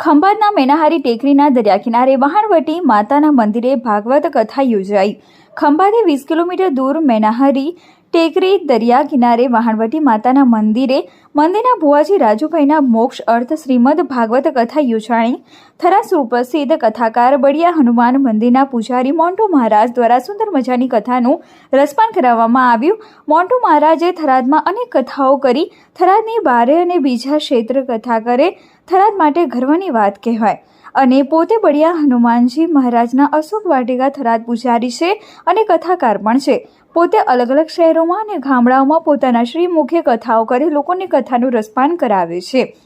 ખંભાતના મેનાહારી ટેકરીના દરિયા કિનારે વહાણવટી માતાના મંદિરે ભાગવત કથા યોજાઈ. ખંભાતે વીસ કિલોમીટર દૂર મેનાહારી ટેકરી, દરિયા કિનારે, વહાણવટી માતાના મંદિરે, મંદિરના ભુવાજી રાજુભાઈના મોક્ષ અર્થ શ્રીમદ ભાગવત કથા યોજાણી. થરાસ ઉપસ્થિત કથાકાર બળિયા હનુમાન મંદિરના પૂજારી મોન્ટુ મહારાજ દ્વારા સુંદર મજાની કથાનું રસપાન કરાવવામાં આવ્યું. મોન્ટુ મહારાજે થરાદમાં અનેક કથાઓ કરી. થરાદની બારે અને બીજા ક્ષેત્ર કથા કરે. થરાદ માટે ગર્વની વાત કહેવાય. અને પોતે બળિયા હનુમાનજી મહારાજના અશોક વાટિકા થરાદ પૂજારી છે અને કથાકાર પણ છે. પોતે અલગ અલગ શહેરોમાં અને ગામડાઓમાં પોતાના શ્રીમુખે કથાઓ કરી લોકોને કથાનું રસપાન કરાવે છે.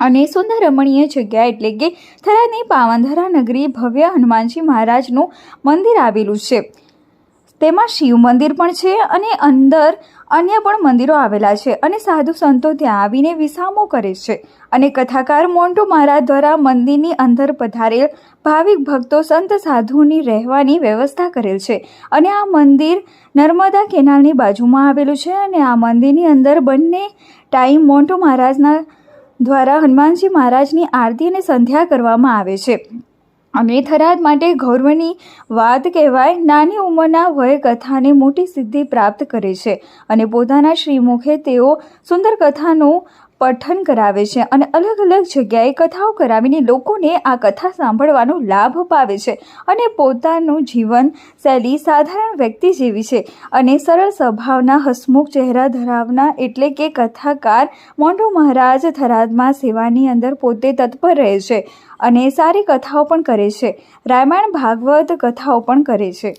અને સુંદર રમણીય જગ્યા એટલે કે થરાદની પાવનધરા નગરી ભવ્ય હનુમાનજી મહારાજનું મંદિર આવેલું છે. તેમાં શિવ મંદિર પણ છે અને અંદર અન્ય પણ મંદિરો આવેલા છે અને સાધુ સંતો ત્યાં આવીને વિસામો કરે છે. અને કથાકાર મોન્ટુ મહારાજ દ્વારા મંદિરની અંદર પધારેલ ભાવિક ભક્તો સંત સાધુની રહેવાની વ્યવસ્થા કરેલ છે. અને આ મંદિર નર્મદા કેનાલની બાજુમાં આવેલું છે અને આ મંદિરની અંદર બંને ટાઈમ મોન્ટુ મહારાજના દ્વારા હનુમાનજી મહારાજની આરતી અને સંધ્યા કરવામાં આવે છે. અને થરાદ માટે ગૌરવની વાત કહેવાય, નાની ઉંમરના વય કથાને મોટી સિદ્ધિ પ્રાપ્ત કરે છે અને પોતાના શ્રીમુખે તેઓ સુંદર કથાનું પઠન કરાવે છે અને અલગ અલગ જગ્યાએ કથાઓ કરાવીને લોકોને આ કથા સાંભળવાનો લાભ પાવે છે અને પોતાનું જીવન શૈલી સાધારણ વ્યક્તિ જેવી છે અને સરળ સ્વભાવના, હસમુખ ચહેરા ધરાવના એટલે કે કથાકાર મોન્ડો મહારાજ થરાદમાં સેવાની અંદર પોતે તત્પર રહે છે અને સારી કથાઓ પણ કરે છે. રામાયણ, ભાગવત કથાઓ પણ કરે છે.